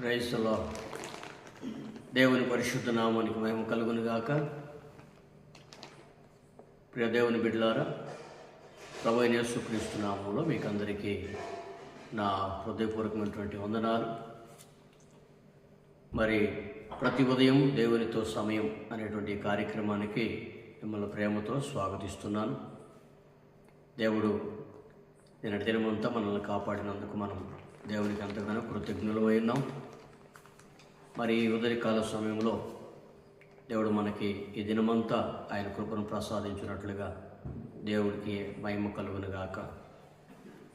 క్రైస్తలో దేవుని పరిశుద్ధ నామానికి మేము కలుగును గాక. ప్రియ దేవుని బిడ్డలారా ప్రభు అయిన యేసుక్రీస్తు నామంలో మీకు అందరికీ నా హృదయపూర్వకమైనటువంటి వందనాలు. మరి ప్రతి ఉదయం దేవునితో సమయం అనేటువంటి కార్యక్రమానికి మిమ్మల్ని ప్రేమతో స్వాగతిస్తున్నాను. దేవుడు నిన్నటి దినమంతా మనల్ని కాపాడినందుకు మనం దేవునికి ఎంతగానో కృతజ్ఞులమై ఉన్నాం. మరి ఈ ఉదయకాల సమయంలో దేవుడు మనకి ఈ దినమంతా ఆయన కృపను ప్రసాదించినట్లుగా దేవుడికి మహిమ కలుగును గాక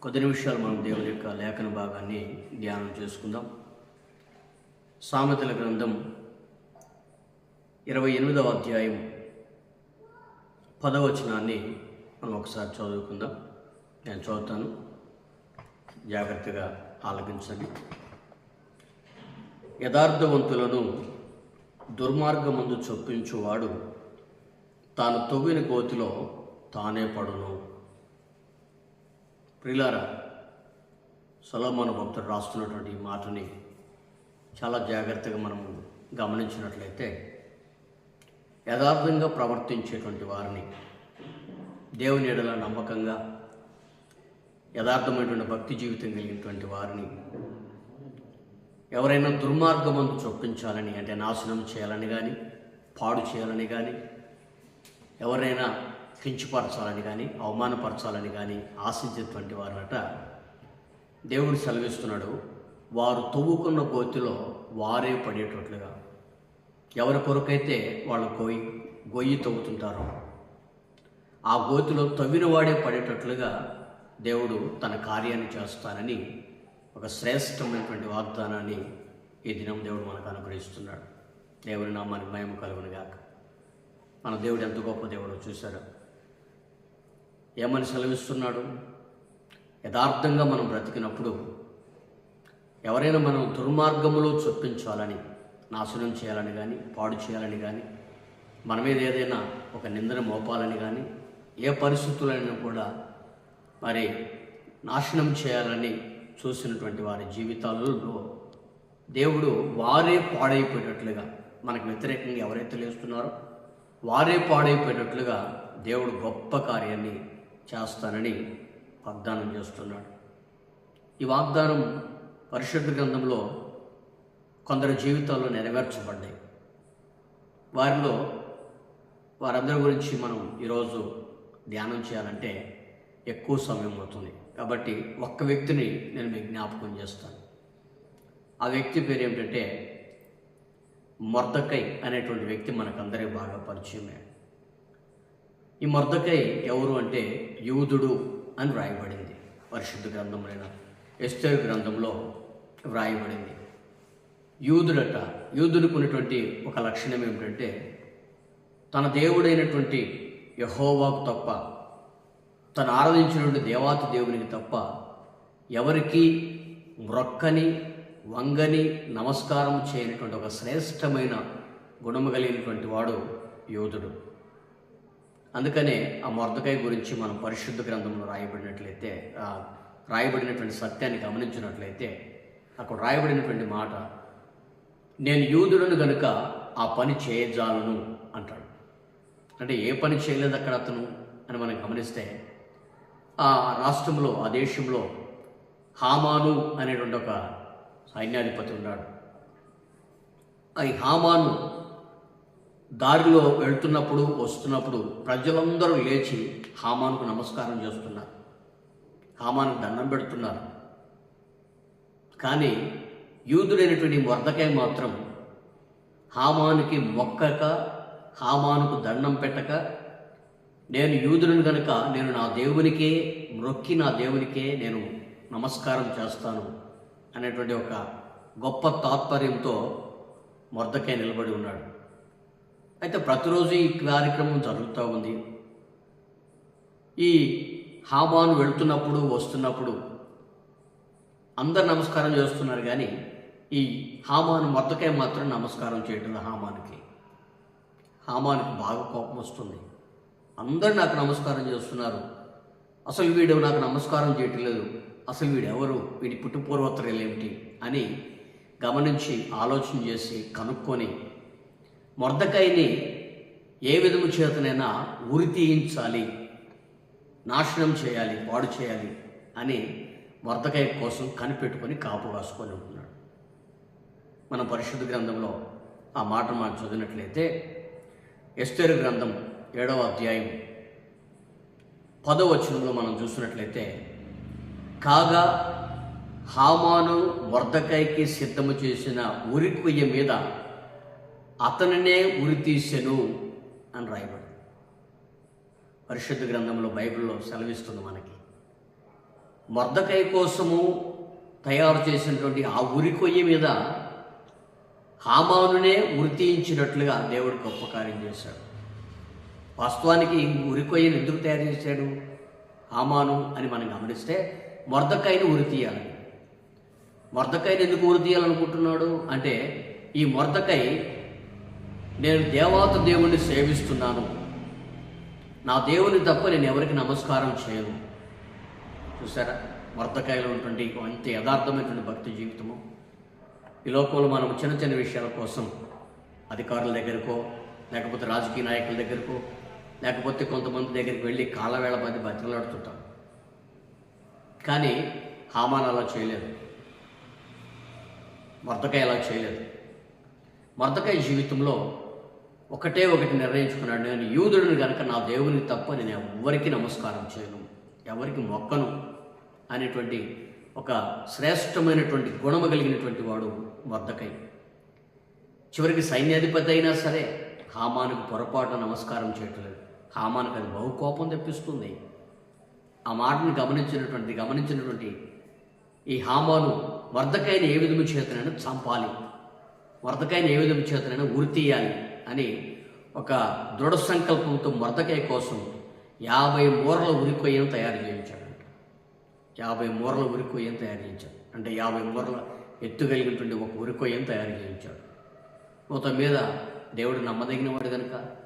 కొద్ది నిమిషాలు మనం దేవుడి యొక్క లేఖన భాగాన్ని ధ్యానం చేసుకుందాం. సామెతల గ్రంథం ఇరవై ఎనిమిదవ అధ్యాయం పదవచనాన్ని మనం ఒకసారి చదువుకుందాం. నేను చదువుతాను. జాగ్రత్తగా ఆలకించండి. యథార్థవంతులను దుర్మార్గమందు చొప్పించువాడు. తాను తవ్విన గోతిలో తానే పడును. ప్రిలారా సొలమోన భక్తుడు రాస్తున్నటువంటి ఈ మాటని చాలా జాగ్రత్తగా మనం గమనించినట్లయితే యథార్థంగా ప్రవర్తించేటువంటి వారిని దేవుని ఎడల నమ్మకంగా యథార్థమైనటువంటి భక్తి జీవితం కలిగినటువంటి వారిని ఎవరైనా దుర్మార్గమందు చొప్పించాలని అంటే నాశనం చేయాలని కానీ పాడు చేయాలని కానీ ఎవరైనా కించపరచాలని కానీ అవమానపరచాలని కానీ ఆశించేటువంటి వారట దేవుడు సెలవిస్తున్నాడు. వారు తవ్వుకున్న గోతిలో వారే పడేటట్లుగా. ఎవరి కొరకైతే వాళ్ళు గొయ్యి గొయ్యి తవ్వుతుంటారో ఆ గోతిలో తవ్విన వాడే పడేటట్లుగా దేవుడు తన కార్యాన్ని చేస్తానని ఒక శ్రేష్టమైనటువంటి వాగ్దానాన్ని ఈ దినం దేవుడు మనకు అనుగ్రహిస్తున్నాడు. దేవుని నామానికి భయం కలుగును గాక. మన దేవుడు ఎంత గొప్ప దేవుడో చూశారు? ఏమని సెలవిస్తున్నాడు? యథార్థంగా మనం బ్రతికినప్పుడు ఎవరైనా మనం దుర్మార్గములో చొప్పించాలని నాశనం చేయాలని కానీ పాడు చేయాలని కానీ మన మీద ఏదైనా ఒక నిందన మోపాలని కానీ ఏ పరిస్థితులైనా కూడా మరి నాశనం చేయాలని చూసినటువంటి వారి జీవితాలలో దేవుడు వారే పాడైపోయేటట్లుగా మనకు వ్యతిరేకంగా ఎవరైతే లేస్తున్నారో వారే పాడైపోయేటట్లుగా దేవుడు గొప్ప కార్యాన్ని చేస్తానని వాగ్దానం చేస్తున్నాడు. ఈ వాగ్దానం పరిశుద్ధ గ్రంథంలో కొందరు జీవితాల్లో నెరవేర్చబడ్డాయి. వారిలో వారందరి గురించి మనం ఈరోజు ధ్యానం చేయాలంటే ఎక్కువ సమయం అవుతుంది. కాబట్టి ఒక్క వ్యక్తిని నేను మీకు జ్ఞాపకం చేస్తాను. ఆ వ్యక్తి పేరు ఏమిటంటే మొర్దకై అనేటువంటి వ్యక్తి మనకందరికీ బాగా పరిచయమే. ఈ మొర్దకై ఎవరు అంటే యూదుడు అని వ్రాయబడింది. పరిశుద్ధ గ్రంథములైన ఎస్తేరు గ్రంథంలో వ్రాయబడింది. యూదుడట యూదుడికి ఉన్నటువంటి ఒక లక్షణం ఏమిటంటే తన దేవుడైనటువంటి యహోవాకు తప్ప తను ఆరాధించినటువంటి దేవాతి దేవునికి తప్ప ఎవరికి మ్రొక్కని వంగని నమస్కారం చేయనటువంటి ఒక శ్రేష్టమైన గుణము కలిగినటువంటి వాడు యోధుడు. అందుకనే ఆ మొర్దకాయ గురించి మనం పరిశుద్ధ గ్రంథంలో రాయబడినట్లయితే రాయబడినటువంటి సత్యాన్ని గమనించినట్లయితే అక్కడ రాయబడినటువంటి మాట నేను యూదుడను గనుక ఆ పని చేయజాలను అంటాడు. అంటే ఏ పని చేయలేదు అక్కడ అతను అని మనం గమనిస్తే ఆ రాష్ట్రంలో ఆ దేశంలో హామాను అనేటువంటి ఒక సైన్యాధిపతి ఉన్నాడు. ఈ హామాను దారిలో వెళ్తున్నప్పుడు వస్తున్నప్పుడు ప్రజలందరూ లేచి హామాన్కు నమస్కారం చేస్తున్నారు. హామానుకు దండం పెడుతున్నారు. కానీ యూదుడైనటువంటి వర్ధకాయ మాత్రం హామానుకి మొక్కక హామానుకు దండం పెట్టక నేను యూదులను కనుక నేను నా దేవునికే మ్రొక్కి నా దేవునికే నేను నమస్కారం చేస్తాను అనేటువంటి ఒక గొప్ప తాత్పర్యంతో మొర్దకాయ నిలబడి ఉన్నాడు. అయితే ప్రతిరోజు ఈ కార్యక్రమం జరుగుతూ ఉంది. ఈ హామాను వెళుతున్నప్పుడు వస్తున్నప్పుడు అందరు నమస్కారం చేస్తున్నారు కానీ ఈ హామాను మొత్తకాయ మాత్రం నమస్కారం చేయటం హామానికి. హామానికి బాగా కోపం వస్తుంది. అందరు నాకు నమస్కారం చేస్తున్నారు. అసలు వీడు నాకు నమస్కారం చేయట్లేదు. అసలు వీడు ఎవరు? వీడి పుట్టుపూర్వోత్తరాలు ఏమిటి? అని గమనించి ఆలోచన చేసి కనుక్కొని మొర్దకాయని ఏ విధము చేతనైనా ఉరి తీయించాలి. నాశనం చేయాలి పాడు చేయాలి అని మొర్దకాయ కోసం కనిపెట్టుకొని కాపు కాసుకొని ఉంటున్నాడు. మన పరిశుద్ధ గ్రంథంలో ఆ మాట మనం చదివినట్లయితే ఎస్తేరు గ్రంథం ఏడవ అధ్యాయం. పదవ వచనంలో మనం చూసినట్లయితే కాగా హామాను మొర్దకాయకి సిద్ధము చేసిన ఉరి కొయ్య మీద అతనినే ఉరి తీసెను అని రాయబడి పరిశుద్ధ గ్రంథంలో బైబిల్లో సెలవిస్తుంది మనకి. మొర్దకాయ కోసము తయారు చేసినటువంటి ఆ ఉరి కొయ్య మీద హామానునే ఉరి తీయించినట్లుగా దేవుడు గొప్ప కార్యం చేశాడు. వాస్తవానికి ఉరికొయ్యను ఎందుకు తయారు చేశాడు? ఆమాను అని మనం గమనిస్తే మొర్దకాయని ఉరి తీయాలి. మొర్దకాయని ఎందుకు ఉరి తీయాలనుకుంటున్నాడు? అంటే ఈ మొర్దకాయ నేను దేవాత దేవుణ్ణి సేవిస్తున్నాను. నా దేవుని తప్ప నేను ఎవరికి నమస్కారం చేయను. చూసారా మొర్దకాయలో ఉన్నటువంటి అంత యథార్థమైనటువంటి భక్తి జీవితము. ఈ లోకంలో మనం చిన్న చిన్న విషయాల కోసం అధికారుల దగ్గరకో లేకపోతే రాజకీయ నాయకుల దగ్గరకో లేకపోతే కొంతమంది దగ్గరికి వెళ్ళి కాలవేళ మధ్య పది బతిలాడుతుంటాం కానీ హామాన్ అలా చేయలేదు. మర్దకాయ అలా చేయలేదు. మర్దకాయ జీవితంలో ఒకటే ఒకటి నిర్ణయించుకున్నాడు. నేను యూదుడిని కనుక నా దేవుని తప్ప నేను ఎవరికి నమస్కారం చేయను ఎవరికి మొక్కను అనేటువంటి ఒక శ్రేష్టమైనటువంటి గుణము కలిగినటువంటి వాడు మర్దకై. చివరికి సైన్యాధిపతి అయినా సరే హామానికి పొరపాటు నమస్కారం చేయట్లేదు. హామానికి అది బహు కోపం తెప్పిస్తుంది. ఆ మాటను గమనించినటువంటి గమనించినటువంటి ఈ హామాను వర్ధకాయని ఏ విధము చేతనైనా చంపాలి. వరదకైన ఏ విధము చేతనైనా ఉరి తీయాలి అని ఒక దృఢ సంకల్పంతో మర్దకాయ కోసం యాభై మూరల ఉరికొయ్యను తయారు చేయించాడంట. యాభై మూరల ఉరికొయ్యను తయారు చేయించాడు. అంటే యాభై మూరల ఎత్తు కలిగినటువంటి ఒక ఉరికొయ్యను తయారు చేయించాడు. మొత్తం మీద దేవుడు నమ్మదగిన వాడు కనుక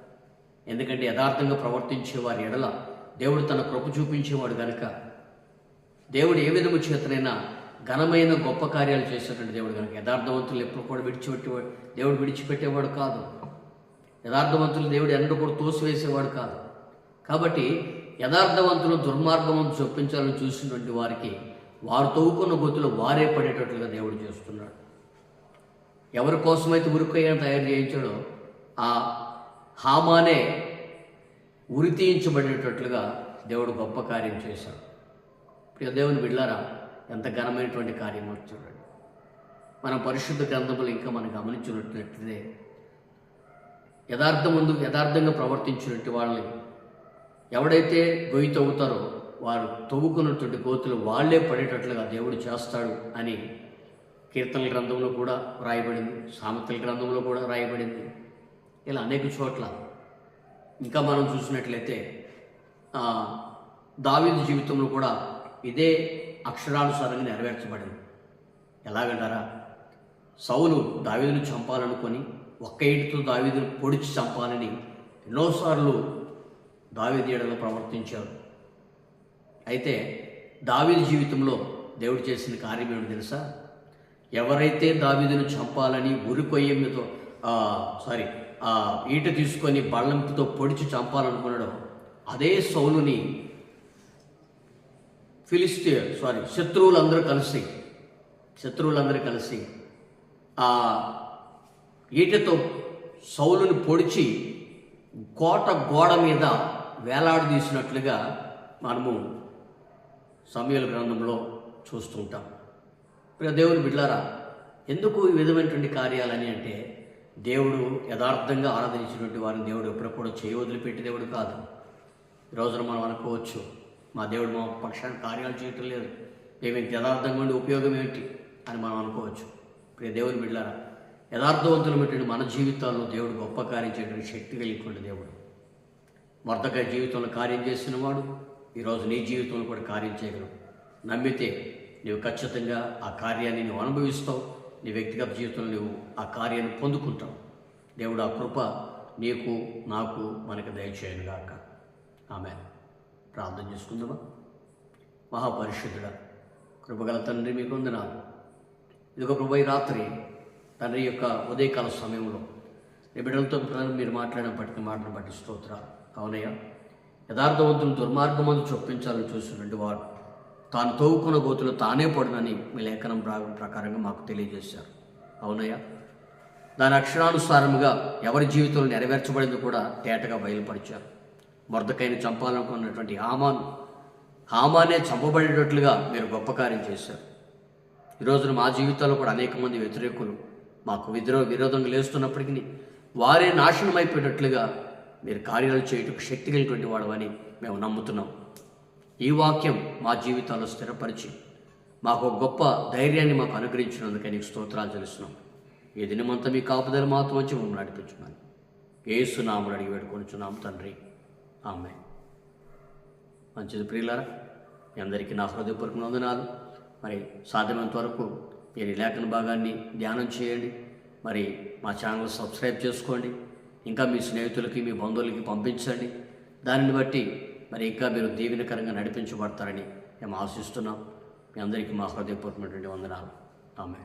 ఎందుకంటే యథార్థంగా ప్రవర్తించే వారి ఎడల దేవుడు తన కృప చూపించేవాడు కనుక దేవుడు ఏ విధము చేతనైనా ఘనమైన గొప్ప కార్యాలు చేసేటువంటి దేవుడు కనుక యథార్థవంతులు ఎప్పుడు కూడా విడిచిపెట్టేవాడు దేవుడు విడిచిపెట్టేవాడు కాదు. యథార్థవంతులు దేవుడు ఎన్నడూ కూడా తోసివేసేవాడు కాదు. కాబట్టి యథార్థవంతులు దుర్మార్గవంతు చొప్పించాలని చూసినటువంటి వారికి వారు తవ్వుకున్న గొత్తులు వారే పడేటట్లుగా దేవుడు చేస్తున్నాడు. ఎవరి కోసమైతే ఉరికొయ్యను తయారు చేయించాడో ఆ హామానే ఉరి తీయించబడేటట్లుగా దేవుడు గొప్ప కార్యం చేశాడు. ప్రియ దేవుని బిడ్డారా ఎంత ఘనమైనటువంటి కార్యమో చూడండి. మన పరిశుద్ధ గ్రంథములు ఇంకా మనం గమనించినట్లయితే యథార్థం ముందు యథార్థంగా ప్రవర్తించినట్టు వాళ్ళని ఎవడైతే గొయ్యి తవ్వుతారో వారు తవ్వుకున్నటువంటి గోతులు వాళ్ళే పడేటట్లుగా దేవుడు చేస్తాడు అని కీర్తనల గ్రంథంలో కూడా రాయబడింది సామెతల గ్రంథంలో కూడా రాయబడింది. ఇలా అనేక చోట్ల. ఇంకా మనం చూసినట్లయితే ఆ, దావీదు జీవితంలో కూడా ఇదే అక్షరానుసారంగా నెరవేర్చబడింది. ఎలాగంటారా? సౌలు దావీదును చంపాలనుకొని ఒక్క ఇంటితో దావీదును పొడిచి చంపాలని ఎన్నోసార్లు దావీదీడలో ప్రవర్తించారు. అయితే దావీదు జీవితంలో దేవుడు చేసిన కార్యం ఏమిటి తెలుసా? ఎవరైతే దావీదును చంపాలని ఉరి కొయ్యమితో సారీ ఆ ఈట తీసుకొని బళ్ళంపుతో పొడిచి చంపాలనుకున్నాడో అదే సౌలుని ఫిలిస్తే సారీ శత్రువులందరూ కలిసి శత్రువులందరూ కలిసి ఆ ఈటతో సౌలుని పొడిచి కోట గోడ మీద వేలాడదీసినట్లుగా మనము సమయాల గ్రంథంలో చూస్తుంటాం. ప్రియ దేవుని బిడ్లారా ఎందుకు ఈ విధమైనటువంటి కార్యాలని అంటే దేవుడు యథార్థంగా ఆరాధించినటువంటి వారిని దేవుడు ఎప్పుడు కూడా చేయి వదిలిపెట్టి దేవుడు కాదు. ఈ రోజున మనం అనుకోవచ్చు మా దేవుడు మా పక్షాన్ని కార్యాలు చేయటం లేదు. మేము యథార్థంగా ఉండి ఉపయోగం ఏంటి అని మనం అనుకోవచ్చు. ప్రియ దేవుని బిడ్డారా యథార్థవంతులమైనటువంటి మన జీవితాల్లో దేవుడు గొప్ప కార్యం చేయడానికి శక్తి కలిగినటువంటి దేవుడు. మర్దకాయ జీవితంలో కార్యం చేసిన వాడు ఈరోజు నీ జీవితంలో కూడా కార్యం చేయగలవు నమ్మితే నీవు ఖచ్చితంగా ఆ కార్యాన్ని నువ్వు అనుభవిస్తావు. నీ వ్యక్తిగత జీవితంలో నువ్వు ఆ కార్యాన్ని పొందుకుంటావు. దేవుడు ఆ కృప నీకు నాకు మనకు దయచేయనుగాక ఆమె ప్రార్థన చేసుకుందామా? మహాపరిశుద్ధుడ కృపగల తండ్రి మీకు వందనాలు. ఇదిగో ప్రభు ఈ రాత్రి తండ్రి యొక్క ఉదయకాల సమయంలో నీ బిడ్డలతో మీరు మాట్లాడిన మాటను బట్టి స్తోత్ర అవునయ్యా యథార్థవంతులు దుర్మార్గమందు చొప్పించాలని చూసినటువంటి వాడు తాను తోవుకున్న గోతులు తానే పడునని మీ లేఖనం ప్రకారంగా మాకు తెలియజేశారు. అవునయ్యా? దాని అక్షరానుసారముగా ఎవరి జీవితంలో నెరవేర్చబడింది కూడా తేటగా బయలుపరిచారు. మొరదకైన చంపాలనుకున్నటువంటి హామాను హామానే చంపబడేటట్లుగా మీరు గొప్ప కార్యం చేశారు. ఈరోజున మా జీవితాల్లో కూడా అనేక మంది వ్యతిరేకులు మాకు విద్రో విరోధంగా లేస్తున్నప్పటికీ వారే నాశనం అయిపోయేటట్లుగా మీరు కార్యాలు చేయుటకు శక్తి కలిగినటువంటి వాడవని మేము నమ్ముతున్నాం. ఈ వాక్యం మా జీవితాల్లో స్థిరపరిచి మాకు గొప్ప ధైర్యాన్ని మాకు అనుగ్రహించినందుకు నీకు స్తోత్రాలు తెలుస్తున్నాం ఈ దినమంతా మీ కాపుదల మాతో వచ్చి మమ్మల్ని నడిపించున్నాను ఏసునాములు అడిగి వేడుకొనిచున్నాం తండ్రి. ఆమె మంచిది ప్రియులారా మీ అందరికీ నా హృదయపూర్వక వందనాలు. మరి సాధ్యమైనంత వరకు మీరు ఈ లేఖన భాగాన్ని ధ్యానం చేయండి. మరి మా ఛానల్ సబ్స్క్రైబ్ చేసుకోండి. ఇంకా మీ స్నేహితులకి మీ బంధువులకి పంపించండి. దానిని బట్టి మరి ఇంకా మీరు దీవెనకరంగా నడిపించబడతారని మేము ఆశిస్తున్నాం. మీ అందరికీ మా హృదయపూర్వమైనటువంటి వందనాలు. ఆమె